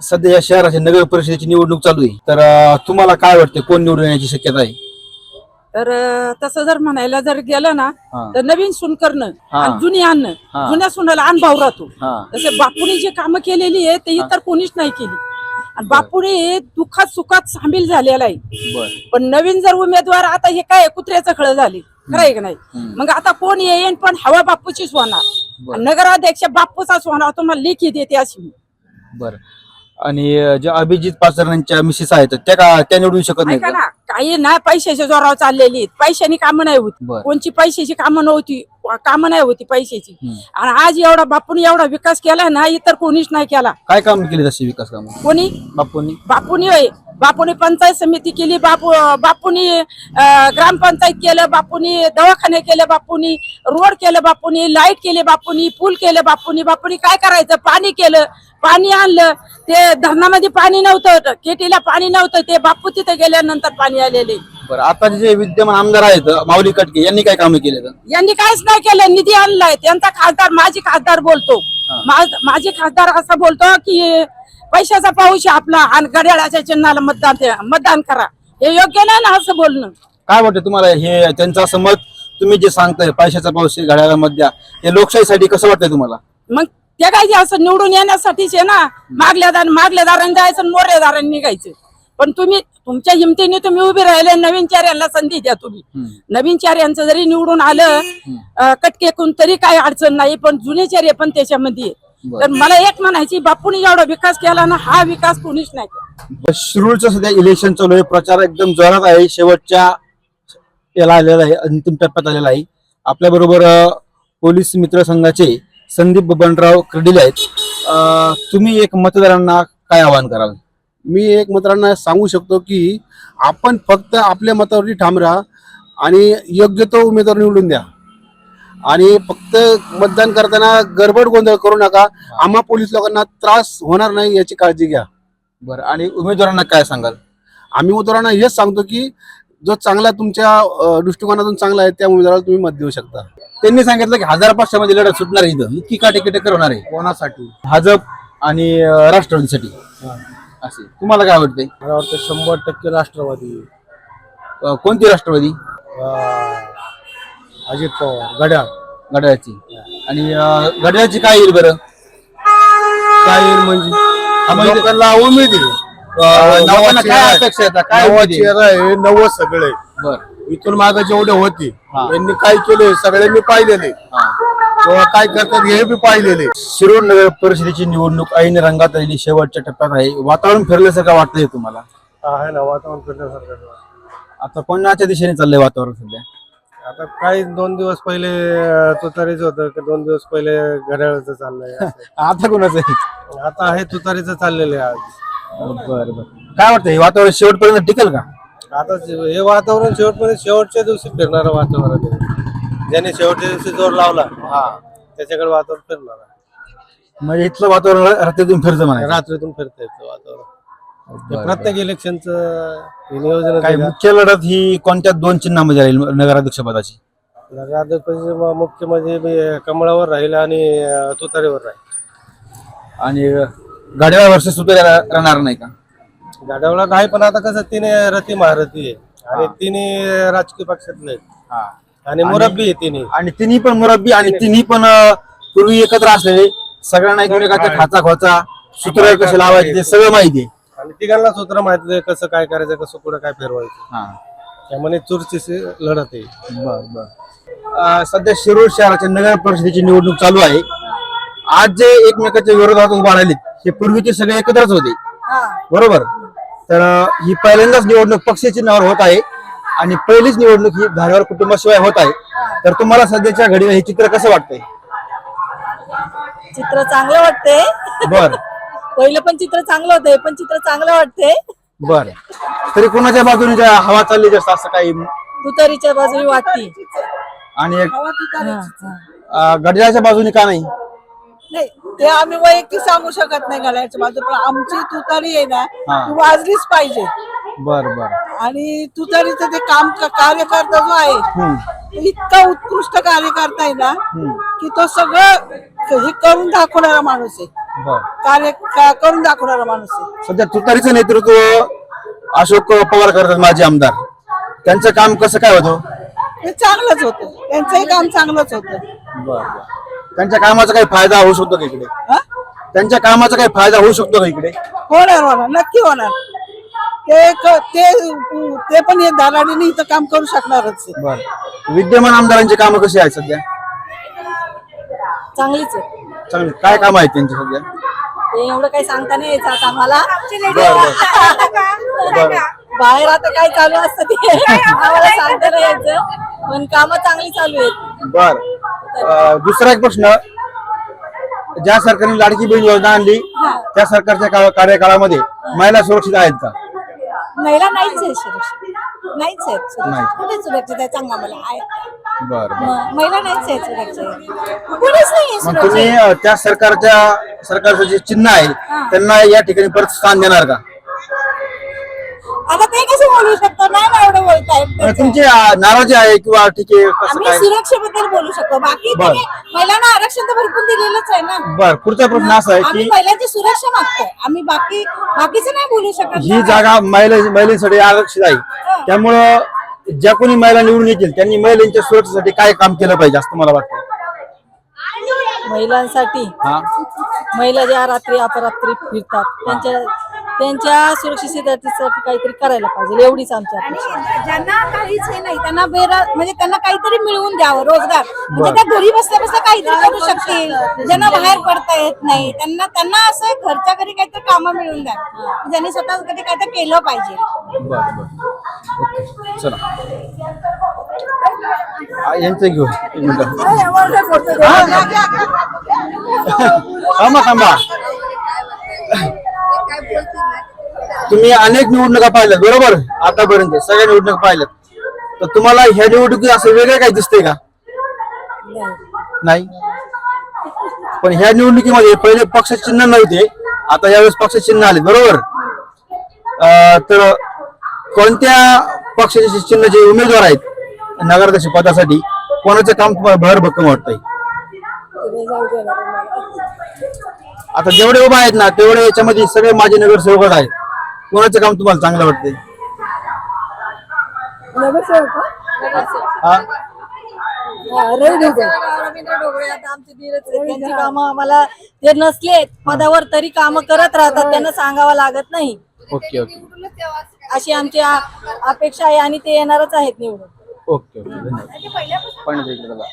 सध्या या शहराच्या नगर परिषदेची निवडणूक चालू आहे. तर अं, तुम्हाला काय वाटते कोण निवडून येण्याची शक्यता आहे? तर अं, तसं जर म्हणायला जर गेलं ना हा. तर नवीन सून करणं हा. आणि जुनी आणणं हा. जुन्या सुनाला अनुभव राहतो. हा. तसे बापूने जे कामं केलेली आहे ते इतर कोणीच नाही केली. आणि बापूने दुःखात सुखात सामील झालेला आहे. बर. पण नवीन जर उमेदवार आता हे काय कुत्र्याचं खळ झाले? खरं आहे का नाही? मग आता कोण येईन पण हवा बापूचीच होणार. आणि नगराध्यक्ष बापूचाच होणार तुम्हाला लेखी देते अशी बर. आणि ज्या अभिजित पाचरणांच्या मिसेस आहेत त्या का त्या निवडून शकत नाही ऐका ना काही नाही पैशाच्या जोरावर चाललेली आहेत. पैशानी कामं नाही होती. बर. कोणची पैशाची कामं नव्हती कामं नाही होती पैशाची. हम्म. आणि आज एवढा बापून एवढा विकास केला ना इतर कोणीच नाही केला. काय काम केली तशी विकास काम? कोणी? बापूंनी? बापूनी होय. बापूनी पंचायत समिती केली बापू बापूनी ग्रामपंचायत केलं बापूनी दवाखाने केले बापूनी रोड केलं बापूनी लाइट केले बापूनी पूल केले बापूनी बापूनी काय करायचं? पाणी केलं पाणी आणलं. ते धरणामध्ये पाणी नव्हतं केटीला पाणी नव्हतं ते बापू तिथे गेल्यानंतर पाणी आलेले. बरं आता जे विद्यमान आमदार आहेत माऊली कटके यांनी काय कामं केले यांनी काहीच नाही केलं निधी आणलाय त्यांचा खासदार माझी खासदार बोलतो. माझी खासदार असं बोलतो की पैशाचा पाऊस आपला आणि घड्याळाच्या चिन्हाला मतदान मतदान करा. हे योग्य नाही ना असं बोलणं? काय वाटतं तुम्हाला? हे त्यांचं असं मत तुम्ही जे सांगताय पैशाचा पाऊस घड्याळा मध्या हे लोकशाहीसाठी कसं वाटतंय तुम्हाला? मग ते काय असं निवडून येण्यासाठीच आहे ना? मागल्या मागल्या दारांनी जायचं आणि मोऱ्या दारांनी निघायचं. पण तुम्ही तुमच्या हिमतीने तुम्ही उभे राहिले नवीन चेहऱ्यांना संधी द्या तुम्ही. नवीन चेहऱ्यांचं जरी निवडून आलं कटकेकून तरी काही अडचण नाही पण जुने चेहरे पण त्याच्यामध्ये. तर मला एक म्हणायची बापूने एवढा विकास केला ना हा विकास कोणीच नाही केला. शिरूरचं सध्या इलेक्शन चालू आहे प्रचार एकदम जोरात आहे शेवटच्या याला आलेला आहे अंतिम टप्प्यात आलेला आहे. आपल्या बरोबर पोलीस मित्र संघाचे संदीप बबनराव कर्डिले आहेत. तुम्ही एक मतदारांना काय आवाहन कराल? मी एक मित्रांना सांगू शकतो की आपण फक्त आपल्या मतावरती ठाम राहा आणि योग्य तो उमेदवार निवडून द्या. आणि फक्त मतदान करताना गडबड गोंधळ करू नका. आम्हा पोलीस लोकांना त्रास होणार नाही याची काळजी घ्या. बरं आणि उमेदवारांना काय सांगाल? आम्ही उमेदवारांना हेच सांगतो की जो चांगला तुमच्या दृष्टिकोनातून चांगला आहे त्या उमेदवाराला तुम्ही मत देऊ शकता. त्यांनी सांगितलं की हजार पाचशे लढत सुटणार आहे इथं. इतकी काटेकिटे करणार आहे कोणासाठी? भाजप आणि राष्ट्रवादीसाठी. असे. तुम्हाला काय वाटतंय? मला वाटतं शंभर टक्के राष्ट्रवादी. अं, कोणती राष्ट्रवादी? अजित पवार गड्या घड्याळाची. आणि अं, घड्याळाची काय येईल बरं? काय म्हणजे? हा, म्हणजे- लोकांना उमेद आहे. अं, लोकांना काय. अपेक्षा नवा उमेद आहे? चेहरा आहे नवं सगळे. बरं. इथून मागे जेवढे होते हा. यांनी काय केले सगळे मी पाहिलेले हा. किंवा काय करतात हे बी पाहिलेले. शिरूर नगर परिषदेची निवडणूक ऐन रंगात आलेली शेवटच्या टप्प्यात आहे. वातावरण फिरल्यासारखं वाटतंय तुम्हाला? आहे ना वातावरण फिरण्यासारखं आता कोणाच्या दिशेने चाललंय वातावरण सध्या? आता काही दोन दिवस पहिले तुतारीच होतं की दोन दिवस पहिले घड्याळाचं चाललंय. असं. आता कोणाचं आहे? आता आहे तुतारीचं चाललेलं आहे आज. बरं बरं. काय वाटतं हे वातावरण शेवटपर्यंत टिकेल का? आता जे- हे वातावरण शेवटपर्यंत शेवटच्या दिवशी फिरणारं वातावरण आहे. ज्याने शेवटच्या दिवशी जोर लावला त्याच्याकडे वातावरण फिरणार आहे. म्हणजे इथलं वातावरण रात्रीतून फिरतं म्हणा रात्रीतून फिरता येतं वातावरण. प्रत्येक इलेक्शनचं हे नियोजन काय मुख्य लढत ही कोणत्या दोन चिन्हामध्ये राहील नगराध्यक्ष पदाची? राजपक्षे मुख्य म्हणजे मी कमळावर राहील आणि अं, तुतारीवर राहील. आणि गाड्या वर्ष सुद्धा राहणार नाही का? गाड्यावला नाही पण आता कसं तिने रती महारथी आहे. आणि तिने राजकीय पक्षातले आहेत. आणि मुरब्बी आहे तिने आणि तिन्ही पण मुरब्बी आणि तिन्ही. पण अं, पूर्वी एकत्र असलेले सगळ्यांना एकमेकाचा खाचा खोचा सूत्र कसे लावायचे ते सगळं माहिती आहे. आणि तिघांना सूत्र माहिती आहे कसं काय करायचं कसं पुढे काय फिरवायचं. त्यामुळे चुरशीची लढत आहे. बर बर. अं, सध्या शिरूर शहराच्या नगर परिषदेची निवडणूक चालू आहे. आज जे एकमेकाच्या विरोधात उभा राहिले हे पूर्वीचे सगळे एकत्रच होते. बरोबर? तर अं, ही पहिल्यांदाच निवडणूक पक्षी चिन्हावर होत आहे. आणि पहिलीच निवडणूक ही धारवाड कुटुंबाशिवाय होत आहे. तर तुम्हाला सध्याच्या घडीला हे चित्र कसं वाटतंय? चित्र चांगलं वाटते बर. पहिलं पण चित्र चांगलं होते पण चित्र चांगलं वाटते बर. तरी कोणाच्या बाजूने ज्या हवा चालली जास्त असं काही? तुतारीच्या बाजूने वाटती. आणि गडजाच्या बाजूने का नाही? नाही ते आम्ही वैयक्तिक सांगू शकत नाही घालायच्या बाजू पण आमची तुतारी आहे ना. ती वाजलीच पाहिजे. बर बर. आणि तुतारीचं ते काम कार्यकर्ता जो आहे तो इतका उत्कृष्ट कार्यकर्ता आहे ना की तो सगळं हे करून दाखवणारा माणूस आहे. बर. कार्य का- करून दाखवणारा माणूस आहे. सध्या तुतारीचं नेतृत्व अशोक पवार करतात माजी आमदार. त्यांचं काम कसं काय होतं? ते चांगलंच होतं. त्यांचंही काम चांगलंच होतं. बर. त्यांच्या कामाचा काही फायदा होऊ शकतो का इकडे? हा? त्यांच्या कामाचा काही फायदा होऊ शकतो का इकडे? होणार होणार. नक्की होणार. ते क- ते ते पण हे दालाडीने इथं काम करू शकणारच आहे. बर. विद्यमान आमदारांची कामं कशी आहेत सध्या? चांगलीच आहे चांगली. काय काम आहेत त्यांची सध्या? ते एवढं काही सांगता नाही यायचं आता मला बर बाहेर आता काय चालू असतं ते आम्हाला सांगता नाही यायचं. पण कामं चांगली चालू आहेत. बर. अं, दुसरा एक प्रश्न. ज्या सरकारने लाडकी बहीण योजना आणली त्या सरकारच्या का- कार्यकाळामध्ये महिला सुरक्षित आहेत का? महिला नाहीच आहे सुरक्षित नाहीच आहेत. नाही. कुठे सुरक्षित आहे सांगा मला. आहे बर बर. म- महिला नाहीच आहे सुरक्षित नाही अं, त्या सरकारच्या सरकारचं जे चिन्ह आहे त्यांना या ठिकाणी परत स्थान देणार का? आता ते कसं बोलू शकतो? नाही ना एवढं बोलतायत. तुमची अं, नाराजी आहे किंवा ठीक आहे कसं आम्ही काय? सुरक्षेबद्दल बोलू शकतो. बाकी बर. तुम्ही महिलांना आरक्षण तर भरपूर दिलेलंच आहे ना. बर पुढचा प्रश्न असा आहे आम्ही की महिलांची सुरक्षा मागतोय. आम्ही बाकी बाकीचं नाही बोलू शकत ही जागा महिला महिलांसाठी आरक्षित आहे. त्यामुळं ज्या कोणी महिला निवडून येतील त्यांनी महिलांच्या सुरक्षेसाठी काय काम केलं पाहिजे असं मला वाटतं. महिलांसाठी हा. महिला ज्या रात्री अपरात्री फिरतात त्यांच्या त्यांच्या सुरक्षिततेसाठी काहीतरी करायला पाहिजे एवढीच आमची अपेक्षा आहे. ज्यांना काहीच हे नाही त्यांना बेरा म्हणजे त्यांना काहीतरी मिळवून द्यावं रोजगार. म्हणजे त्या घरी बसल्या बसल्या काहीतरी करू शकतील. ज्यांना बाहेर पडता येत नाही त्यांना त्यांना असं घरच्या घरी काहीतरी कामं मिळून द्या. ज्यांनी स्वतः कधी काहीतरी केलं पाहिजे. बर बर. ओके. चला. हा, यांचं घेऊ. एक मिनिट. थांबा थांबा. तुम्ही अनेक निवडणुका पाहिल्यात बरोबर? आतापर्यंत सगळ्या निवडणुका पाहिल्यात. तर तुम्हाला ह्या निवडणुकीत असं वेगळं काही दिसतंय का? नाही. पण ह्या निवडणुकीमध्ये पहिले पक्ष चिन्ह नव्हते आता यावेळेस पक्ष चिन्ह आले बरोबर? तर कोणत्या पक्षाचे चिन्ह जे उमेदवार आहेत नगराध्यक्ष पदासाठी कोणाचं काम तुम्हाला भर भक्कम वाटतंय? आता जेवढे उभा आहेत ना तेवढे याच्यामध्ये सगळे माझे नगरसेवक आहेत. कोणाचं काम तुम्हाला चांगलं वाटतंय? हा? रवींद्र ढोबळे आता आमचे धीरच आहेत. त्यांची कामं आम्हाला ते नसले पदावर तरी कामं करत राहतात त्यांना सांगावं लागत नाही. Okay okay. अशी आमची आ- अपेक्षा आहे आणि ते येणारच आहेत निवडून. Okay okay. धन्यवाद. इकडे बघा.